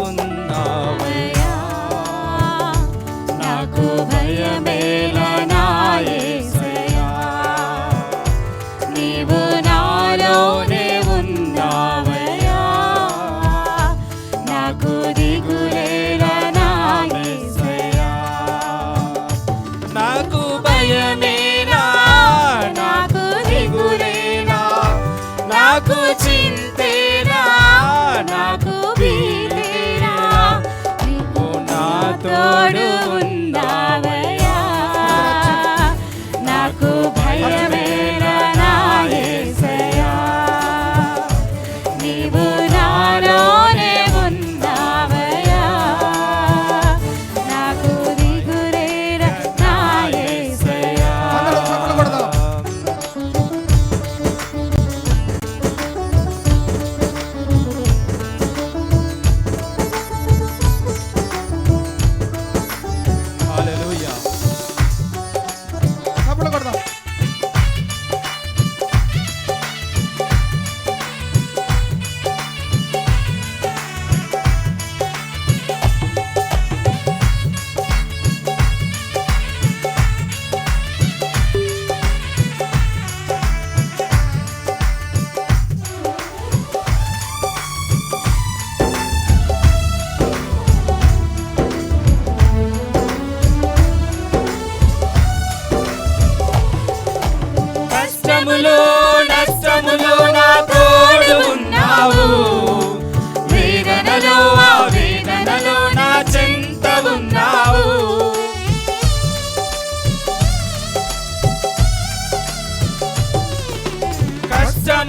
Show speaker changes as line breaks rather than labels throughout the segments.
ఉన్నావయ్యా నాకు భయమేలా నాయసయ్యా నీవు నాలోనే ఉన్నావయ్యా. నాకు దిగులేలా నాయసయ్యా నాకు భయమే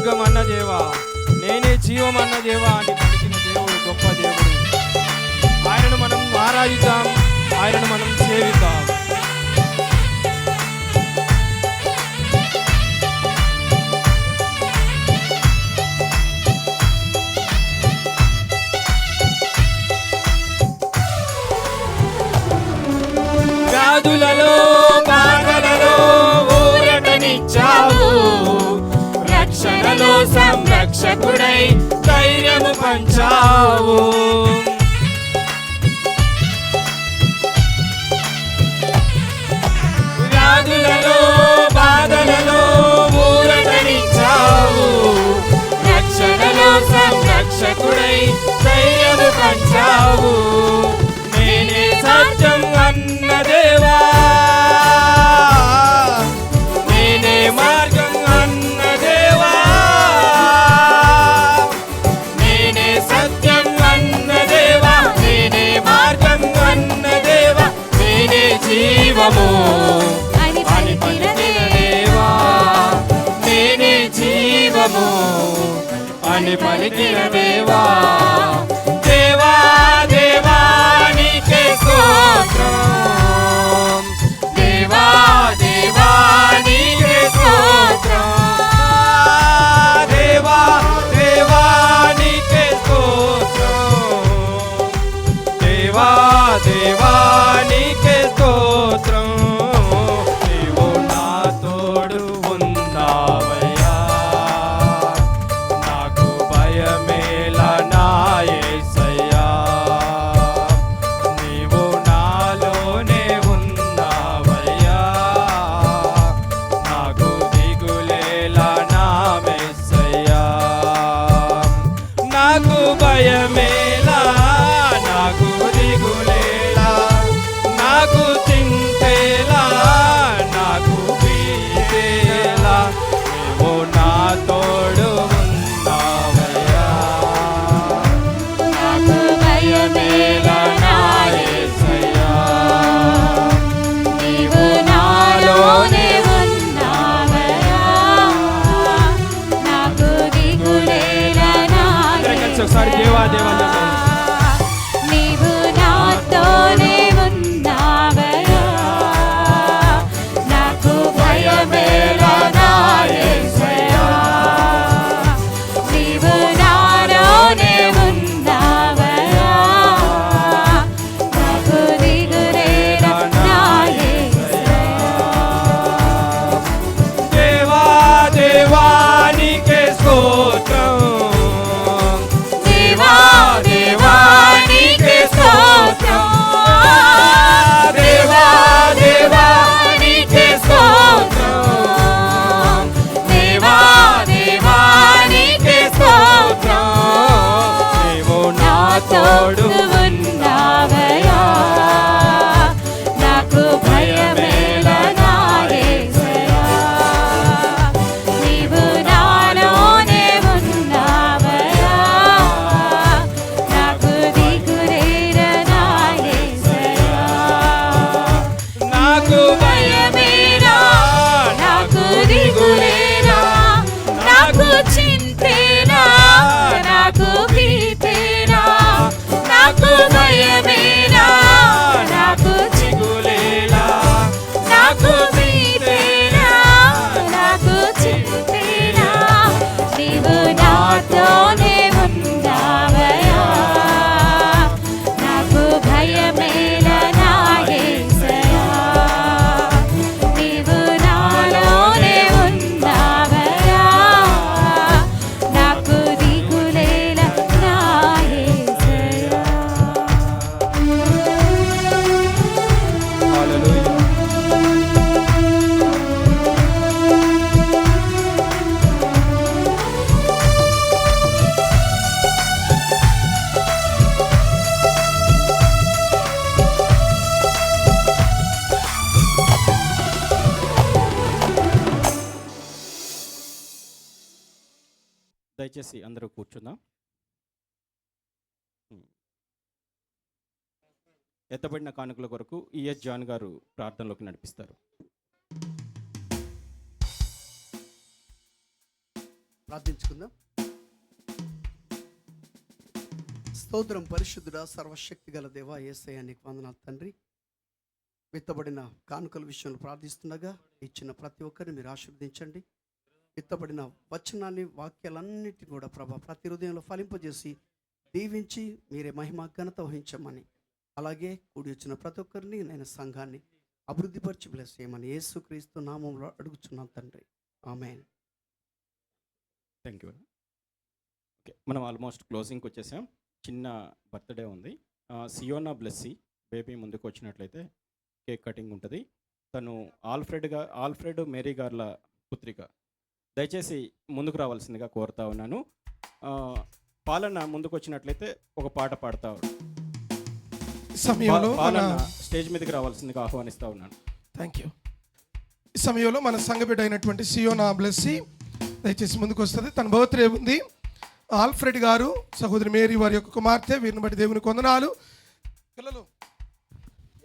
మార్గం అన్న దేవా నేనే జీవం అన్న దేవా అని పలికిన దేవుడు గొప్ప దేవుడు. ఆయనను మనం ఆరాధిద్దాం ఆయనను మనం సేవిద్దాం. కృపలో సంరక్షకుడై ధైర్యము పంచావు. జీవము.
అని పలికిన
దేవా ఒకసారి దేవా దేవా
దయచేసి అందరూ కూర్చుందాం. ఎత్తబడిన కానుకల కొరకు ఈఎస్ జాన్ గారు ప్రార్థనలోకి నడిపిస్తారు.
ప్రార్థించుకుందాం. స్తోత్రం పరిశుద్ధుడ సర్వశక్తి గల దేవ ఏసయ్య నీకు వందనాలు తండ్రి. విత్తబడిన కానుకల విషయంలో ప్రార్థిస్తుండగా ఇచ్చిన ప్రతి ఒక్కరిని మీరు ఆశీర్వదించండి. విత్తబడిన వచనాన్ని వాక్యాలన్నిటి కూడా ప్రభా ప్రతి హృదయంలో ఫలింపజేసి దీవించి మీరే మహిమ ఘనత వహించమని. అలాగే కూడి వచ్చిన ప్రతి ఒక్కరిని నేను సంఘాన్ని అభివృద్ధిపరిచి బ్లెస్ చేయమని యేసుక్రీస్తు నామంలో అడుగుచున్నాను తండ్రి. ఆమె
థ్యాంక్ యూ ఓకే మనం ఆల్మోస్ట్ క్లోజింగ్కి వచ్చేసాం. చిన్న బర్త్డే ఉంది. సియోనా బ్లెస్సీ బేబీ ముందుకు వచ్చినట్లయితే కేక్ కటింగ్ ఉంటుంది. తను ఆల్ఫ్రెడ్గా ఆల్ఫ్రెడ్ మేరీ గార్ల పుత్రిక. దయచేసి ముందుకు రావాల్సిందిగా కోరుతా ఉన్నాను. పాలన ముందుకు వచ్చినట్లయితే ఒక పాట పాడతా
సమయంలో
పాలన స్టేజ్ మీదకి రావాల్సిందిగా ఆహ్వానిస్తా ఉన్నాను.
థ్యాంక్ యూ ఈ సమయంలో మన సంఘబిడ్డ అయినటువంటి సియోనా బ్లెస్సి దయచేసి ముందుకు వస్తుంది తన బర్త్డే ఉంది. ఆల్ఫ్రెడ్ గారు సహోదరి మేరీ వారి యొక్క కుమార్తె వీరిని బట్టి దేవుని కొందనాలు పిల్లలు.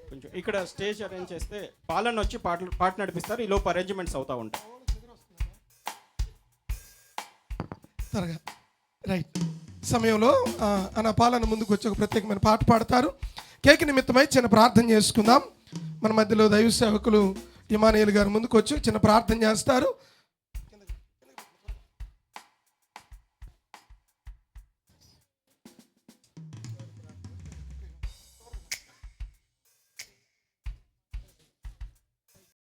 కొంచెం ఇక్కడ స్టేజ్ అరేంజ్ చేస్తే పాలన వచ్చి పాటలు పాట నడిపిస్తారు. ఈ లోపు అరేంజ్మెంట్స్ అవుతా ఉంటాయి.
త్వరగా. రైట్ సమయంలో అన్న పాలన ముందుకు వచ్చి ఒక ప్రత్యేకమైన పాట పాడతారు. కేక్ నిమిత్తమై చిన్న ప్రార్థన చేసుకుందాం. మన మధ్యలో దైవ సేవకులు ఇమానియల్ గారు ముందుకు వచ్చి చిన్న ప్రార్థన చేస్తారు.